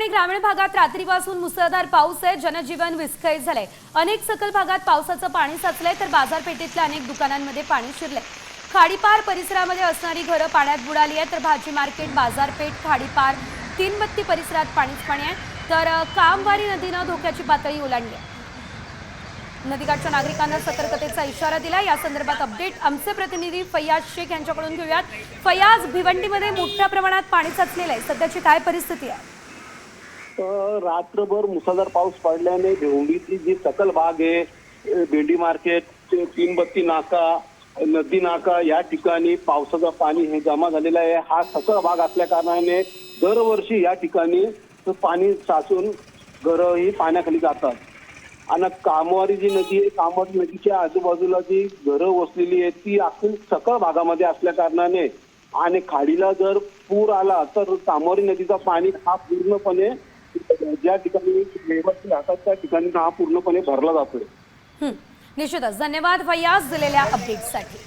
आणि ग्रामीण भागात रात्रीपासून मुसळधार पाऊस आहे. जनजीवन विस्कळीत झालंय. अनेक सकल भागात पावसाचं पाणी साचलंय तर बाजारपेठेतल्या अनेक दुकानांमध्ये पाणी शिरलंय. खाडीपार परिसरामध्ये असणारी घरं पाण्यात बुडाली आहेत तर भाजी मार्केट बाजारपेठ खाडीपार तीनबत्ती परिसरात पाणीच पाणी आहे. तर कामवारी नदीनं धोक्याची पातळी ओलांडली आहे. नदीकाठच्या नागरिकांना सतर्कतेचा इशारा दिला या संदर्भात अपडेट आमचे प्रतिनिधी फैयाज शेख यांच्याकडून घेऊयात. फैयाज भिवंडीमध्ये मोठ्या प्रमाणात पाणी साचलेलं आहे. सध्याची काय परिस्थिती आहे? रात्रभर मुसळधार पाऊस पडल्याने भिवंडीची जी सकल भाग आहे भेंडी मार्केट ते तीनबत्ती नाका नदी नाका या ठिकाणी पावसाचं पाणी हे जमा झालेलं आहे. हा सकल भाग असल्या कारणाने दरवर्षी या ठिकाणी पाणी साचून घरं ही पाण्याखाली जातात. आणि कामवारी जी नदी आहे कामवारी नदीच्या आजूबाजूला जी घरं वसलेली आहेत ती अखिल सकळ भागामध्ये असल्या कारणाने आणि खाडीला जर पूर आला तर कामवारी नदीचा पाणी हा पूर्णपणे ज्या ठिकाणी रहिवासी राहतात त्या ठिकाणी हा पूर्णपणे भरला जातोय. हं, निश्चितच. धन्यवाद फैयाज दिलेल्या अपडेटसाठी